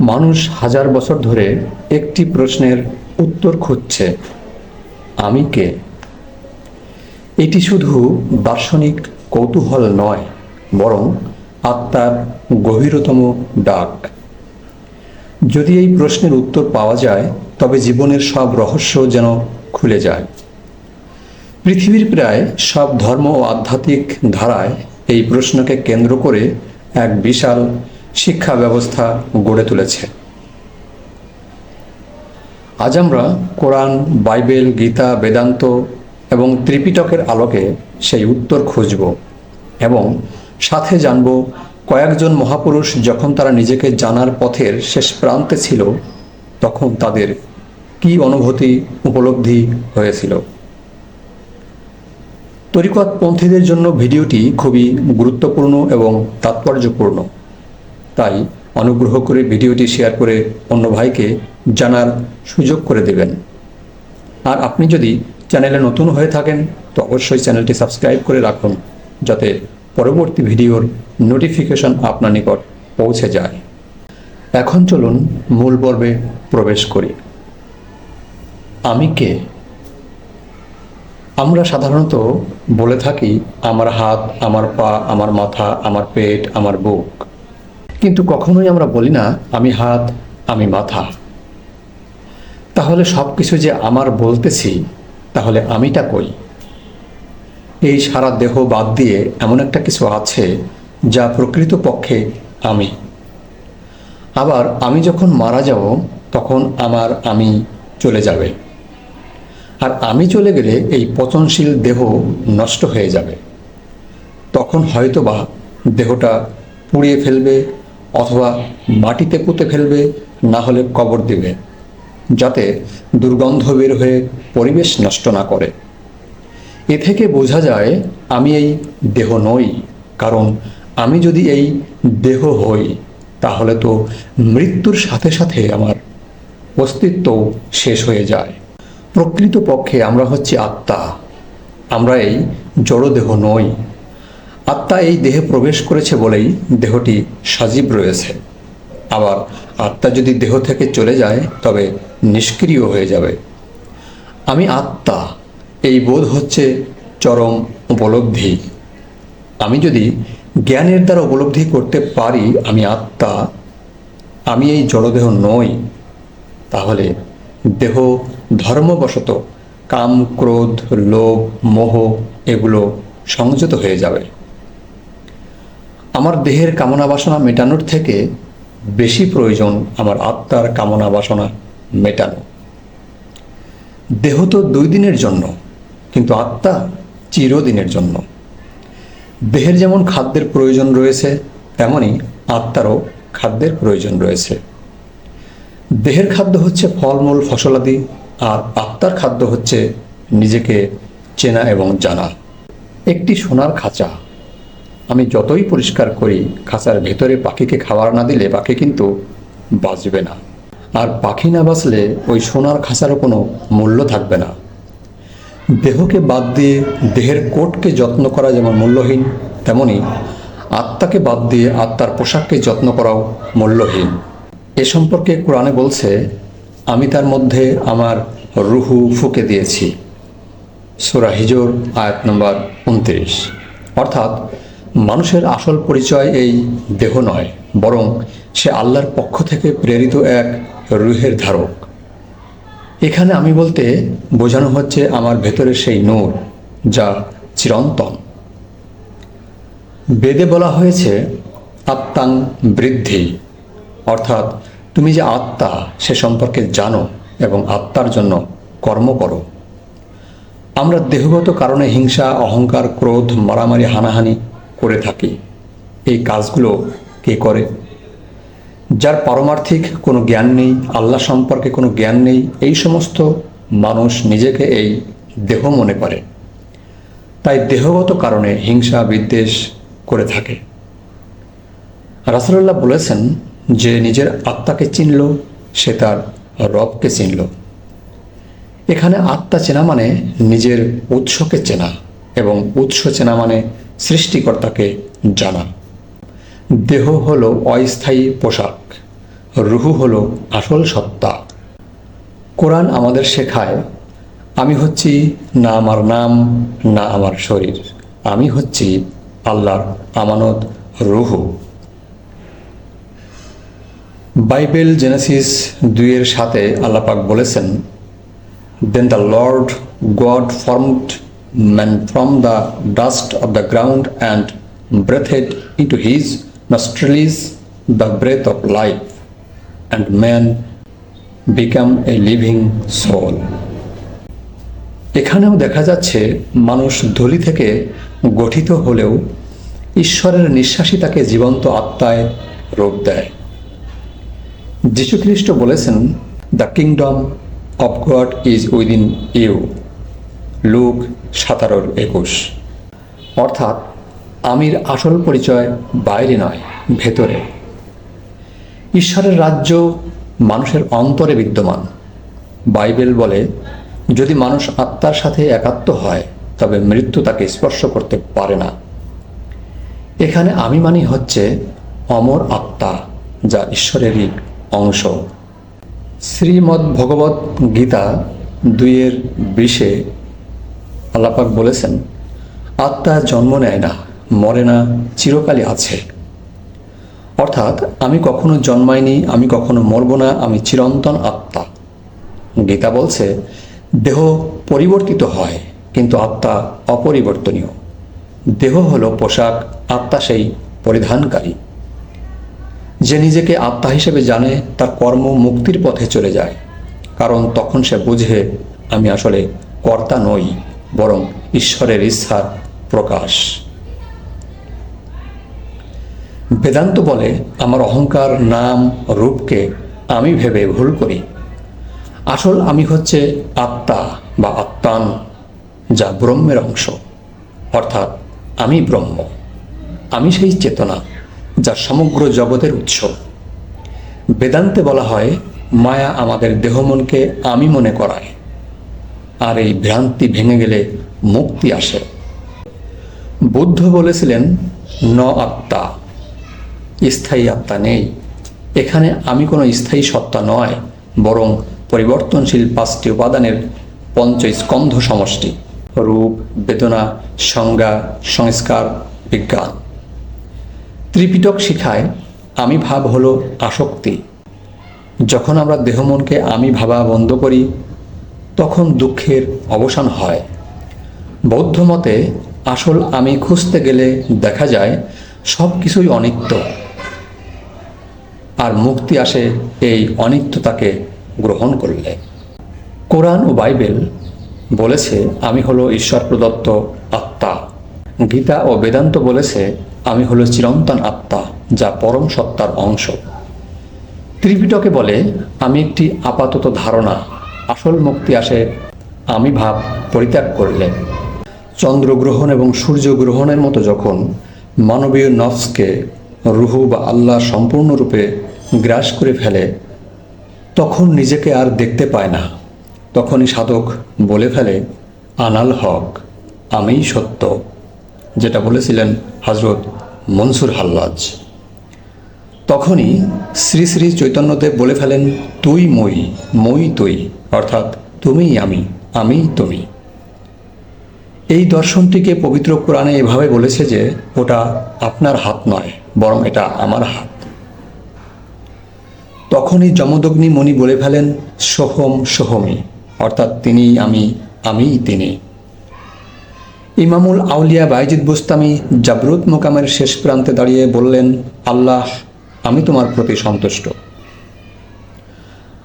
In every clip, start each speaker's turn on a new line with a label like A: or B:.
A: মানুষ হাজার বছর ধরে একটি প্রশ্নের উত্তর খুঁজছে, আমি কে? এটি শুধু দার্শনিক কৌতূহল নয়, বরং আত্মার গভীরতম ডাক। যদি এই প্রশ্নের উত্তর পাওয়া যায়, তবে জীবনের সব রহস্য যেন খুলে যায়। পৃথিবীর প্রায় সব ধর্ম ও আধ্যাত্মিক ধারায় এই প্রশ্নকে কেন্দ্র করে এক বিশাল শিক্ষা ব্যবস্থা গড়ে তুলেছে। আজ আমরা কোরআন, বাইবেল, গীতা, বেদান্ত এবং ত্রিপিটকের আলোকে সেই উত্তর খুঁজব এবং সাথে জানব কয়েকজন মহাপুরুষ যখন তারা নিজেকে জানার পথের শেষ প্রান্তে ছিল, তখন তাদের কি অনুভূতি, উপলব্ধি হয়েছিল। তরিকতপন্থীদের জন্য ভিডিওটি খুবই গুরুত্বপূর্ণ এবং তাৎপর্যপূর্ণ। তাই অনুগ্রহ করে ভিডিওটি শেয়ার করে অন্য ভাইকে জানার সুযোগ করে দেবেন। আর আপনি যদি চ্যানেলে নতুন হয়ে থাকেন, তো অবশ্যই চ্যানেলটি সাবস্ক্রাইব করে রাখুন, যাতে পরবর্তী ভিডিওর নোটিফিকেশন আপনার নিকট পৌঁছে যায়। এখন চলুন মূল পর্বে প্রবেশ করি। আমি কে? আমরা সাধারণত বলে থাকি, আমার হাত, আমার পা, আমার মাথা, আমার পেট, আমার বুক। কিন্তু কখনোই আমরা বলি না, আমি হাত, আমি মাথা। তাহলে সব কিছু যে আমার বলতেছি, তাহলে আমিটা কই? এই সারা দেহ বাদ দিয়ে এমন একটা কিছু আছে, যা প্রকৃতপক্ষে আমি। আবার আমি যখন মারা যাব, তখন আমার আমি চলে যাবে। আর আমি চলে গেলে এই পচনশীল দেহ নষ্ট হয়ে যাবে। তখন হয়তোবা দেহটা পুড়িয়ে ফেলবে অথবা মাটিতে পুঁতে ফেলবে, না হলে কবর দিবে, যাতে দুর্গন্ধ বের হয়ে পরিবেশ নষ্ট না করে। এ থেকে বোঝা যায় আমি এই দেহ নই, কারণ আমি যদি এই দেহ হই, তাহলে তো মৃত্যুর সাথে সাথে আমার অস্তিত্ব শেষ হয়ে যায়। প্রকৃতপক্ষে আমরা হচ্ছে আত্মা। আমরা এই জড়দেহ নই। আত্মা এই দেহে প্রবেশ করেছে বলেই দেহটি সাজীব রয়েছে। আবার আত্মা যদি দেহ থেকে চলে যায়, তবে নিষ্ক্রিয় হয়ে যাবে। আমি আত্মা, এই বোধ হচ্ছে চরম উপলব্ধি। আমি যদি জ্ঞানের দ্বারা উপলব্ধি করতে পারি আমি আত্মা, আমি এই জড়দেহ নই, তাহলে দেহ ধর্মবশত কাম, ক্রোধ, লোভ, মোহ এগুলো সংযত হয়ে যাবে। আমার দেহের কামনা বাসনা মেটানোর থেকে বেশি প্রয়োজন আমার আত্মার কামনা বাসনা মেটানো। দেহ তো দুই দিনের জন্য, কিন্তু আত্মা চিরদিনের জন্য। দেহের যেমন খাদ্যের প্রয়োজন রয়েছে তেমনই আত্মারও খাদ্যের প্রয়োজন রয়েছে। দেহের খাদ্য হচ্ছে ফলমূল, ফসলাদি আর আত্মার খাদ্য হচ্ছে নিজেকে চেনা এবং জানা। একটি সোনার খাঁচা। আমি যতই পরিষ্কার করি, খাঁচার ভেতরে পাখিকে খাবার না দিলে পাখি কিন্তু বাঁচবে না। আর পাখি না বাঁচলে ওই সোনার খাঁচারও কোনো মূল্য থাকবে না। দেহকে বাদ দিয়ে দেহের কোটকে যত্ন করা যেমন মূল্যহীন, তেমনি আত্মাকে বাদ দিয়ে আত্মার পোশাককে যত্ন করাও মূল্যহীন। এ সম্পর্কে কোরআনে বলছে আমি তার মধ্যে আমার রুহু ফুকে দিয়েছি। সুরা হিজর, আয়াত নম্বর উনত্রিশ। অর্থাৎ মানুষের আসল পরিচয় এই দেহ নয়, বরং সে আল্লাহর পক্ষ থেকে প্রেরিত এক রুহের ধারক। এখানে আমি বলতে বোঝানো হচ্ছে আমার ভেতরে সেই নূর, যা চিরন্তন। বেদে বলা হয়েছে, আত্মাং বৃদ্ধি, অর্থাৎ তুমি যে আত্মা, সে সম্পর্কে জানো এবং আত্মার জন্য কর্ম করো। আমরা দেহগত কারণে হিংসা, অহংকার, ক্রোধ, মারামারি, হানাহানি করে থাকি। এই কাজগুলো কে করে? যার পারমার্থিক কোনো জ্ঞান নেই, আল্লাহ সম্পর্কে কোনো জ্ঞান নেই, এই সমস্ত মানুষ নিজেকে এই দেহ মনে করে। তাই দেহগত কারণে হিংসা, বিদ্বেষ করে থাকে। রাসুল্লাহ বলেছেন যে নিজের আত্মাকে চিনল, সে তার রবকে চিনল। এখানে আত্মা চেনা মানে নিজের উৎসকে চেনা এবং উৎস চেনা মানে সৃষ্টিকর্তাকে জানা। দেহ হল অস্থায়ী পোশাক, রুহু হল আসল সত্তা। কোরআন আমাদের শেখায়, আমি হচ্ছি না আমার নাম, না আমার শরীর। আমি হচ্ছি আল্লাহর আমানত রুহু। বাইবেল জেনেসিস দুইয়ের সাথে আল্লাপাক বলেছেন then the Lord God formed man from the dust of the ground and breathed into his nostrils the breath of life and man became a living soul এখানেও দেখা যাচ্ছে, মানুষ ধুলি থেকে গঠিত হলেও ঈশ্বরের নিঃশ্বাসই তাকে জীবন্ত আত্মায় রূপ দেয়। যীশুখ্রিস্ট বলেছেন the kingdom of God is within you Luke সাতারোর একুশ। অর্থাৎ, আমির আসল পরিচয় বাইরে নয়, ভেতরে। ঈশ্বরের রাজ্য মানুষের অন্তরে বিদ্যমান। বাইবেল বলে, যদি মানুষ আত্মার সাথে একাত্ম হয়, তবে মৃত্যু তাকে স্পর্শ করতে পারে না। এখানে আমি মানি হচ্ছে অমর আত্মা, যা ঈশ্বরেরই অংশ। শ্রীমদ্ ভগবত গীতা দুইয়ের বিশে আল্লাপাক বলেছেন, আত্মা জন্ম নেয় না, মরে না, চিরকালই আছে। অর্থাৎ আমি কখনো জন্মাইনি, আমি কখনো মরব না, আমি চিরন্তন আত্মা। গীতা বলছে, দেহ পরিবর্তিত হয়, কিন্তু আত্মা অপরিবর্তনীয়। দেহ হলো পোশাক, আত্মা সেই পরিধানকারী। যে নিজেকে আত্মা হিসেবে জানে, তার কর্ম মুক্তির পথে চলে যায়। কারণ তখন সে বুঝে, আমি আসলে কর্তা নই, বরং ঈশ্বরের ইচ্ছার প্রকাশ। বেদান্ত বলে, আমার অহংকার নাম, রূপকে আমি ভেবে ভুল করি। আসল আমি হচ্ছে আত্মা বা আত্মান, যা ব্রহ্মের অংশ। অর্থাৎ আমি ব্রহ্ম। আমি সেই চেতনা। যা সমগ্র জগতের উৎস। বেদান্তে বলা হয়, মায়া আমাদের দেহমনকে আমি মনে করায় আর এই ভ্রান্তি ভেঙে গেলে মুক্তি আসে। বুদ্ধ বলেছিলেন, ন আত্মা। স্থায়ী আত্মা নেই। এখানে আমি কোনো স্থায়ী সত্তা নয়, বরং পরিবর্তনশীল পাঁচটি উপাদানের পঞ্চস্কন্ধ সমষ্টি। রূপ, বেদনা, সংজ্ঞা, সংস্কার, বিজ্ঞান। ত্রিপিটক শিখায়, আমি ভাব হলো আসক্তি। যখন আমরা দেহমনকে আমি ভাবা বন্ধ করি, তখন দুঃখের অবসান হয়। বৌদ্ধ মতে, আসল আমি খুঁজতে গেলে দেখা যায় সব কিছুই অনিত্য। আর মুক্তি আসে এই অনিত্যতাকে গ্রহণ করলে। কোরআন ও বাইবেল বলেছে, আমি হলো ঈশ্বর প্রদত্ত আত্মা। গীতা ও বেদান্ত বলেছে আমি হলো চিরন্তন আত্মা, যা পরম সত্তার অংশ। ত্রিপিটকে বলে, আমি একটি আপাতত ধারণা, আসল মুক্তি আসে, আমি ভাব পরিত্যাগ করলে। চন্দ্রগ্রহণ এবং সূর্যগ্রহণের মতো যখন মানবীয় নফসকে রুহু বা আল্লাহ সম্পূর্ণরূপে গ্রাস করে ফেলে, তখন নিজেকে আর দেখতে পায় না। তখনই সাধক বলে ফেলে, আনাল হক, আমিই সত্য। যেটা বলেছিলেন হজরত মনসুর হাল্লাজ। তখনই শ্রী শ্রী চৈতন্যদেব বলে ফেলেন, তুই মই মই তুই, অর্থাৎ তুমিই আমি আমি তুমি। এই দর্শনটিকে পবিত্র কোরআনে এভাবে বলেছে যে, ওটা আপনার হাত নয়, বরং এটা আমার হাত। তখনই যমদগ্নি মণি বলে ফেলেন, সোহম, সোহমি, অর্থাৎ তিনিই আমি, আমিই তিনি। ইমামুল আউলিয়া বাইজিদ বুস্তামি জাবরুত মোকামের শেষ প্রান্তে দাঁড়িয়ে বললেন, আল্লাহ, আমি তোমার প্রতি সন্তুষ্ট।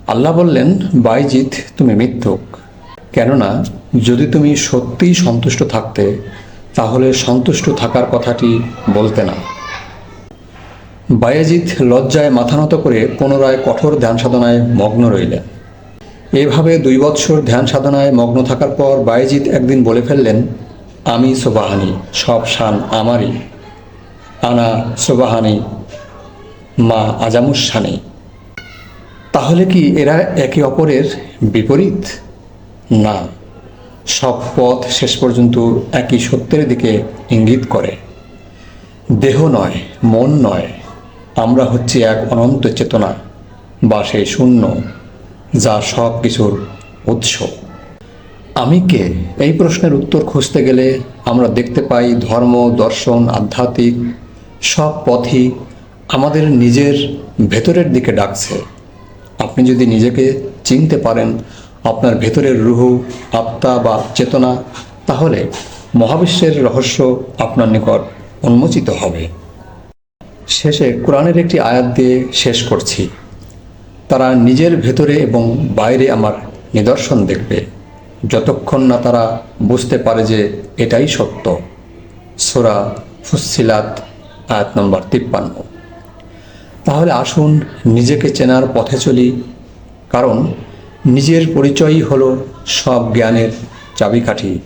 A: আল্লাহ বললেন বাইজিৎ তুমি মিথ্যুক। কেননা, যদি তুমি সত্যিই সন্তুষ্ট থাকতে, তাহলে সন্তুষ্ট থাকার কথাটি বলতে না। বায়াজিৎ লজ্জায় মাথা নত করে পুনরায় কঠোর ধ্যান সাধনায় মগ্ন রইলেন। এভাবে দুই বৎসর ধ্যান সাধনায় মগ্ন থাকার পর বায়েজিৎ একদিন বলে ফেললেন আমি সোবাহানি, সব শান আমারই। আনা সোবাহানি, মা আজামুস শানি তাহলে কি এরা একে অপরের বিপরীত? না, সব পথ শেষ পর্যন্ত একই সত্যের দিকে ইঙ্গিত করে। দেহ নয়, মন নয়, আমরা হচ্ছি এক অনন্ত চেতনা, বা সেই শূন্য, যা সব কিছুর উৎস। আমি কে? এই প্রশ্নের উত্তর খুঁজতে গেলে আমরা দেখতে পাই ধর্ম, দর্শন, আধ্যাত্মিক সব পথই আমাদের নিজের ভেতরের দিকে ডাকছে। আপনি যদি নিজেকে চিনতে পারেন আপনার ভেতরের রুহু, আত্মা বা চেতনা, তাহলে মহাবিশ্বের রহস্য আপনার নিকট উন্মোচিত হবে। শেষে কোরআনের একটি আয়াত দিয়ে শেষ করছি। তারা নিজের ভেতরে এবং বাইরে আমার নিদর্শন দেখবে। যতক্ষণ না তারা বুঝতে পারে যে এটাই সত্য। সোরা ফুসিলাত আয়াত নম্বর তিপ্পান্ন। তাহলে আসুন নিজেকে চেনার পথে চলি, কারণ নিজের পরিচয়ই হলো সব জ্ঞানের চাবিকাঠি।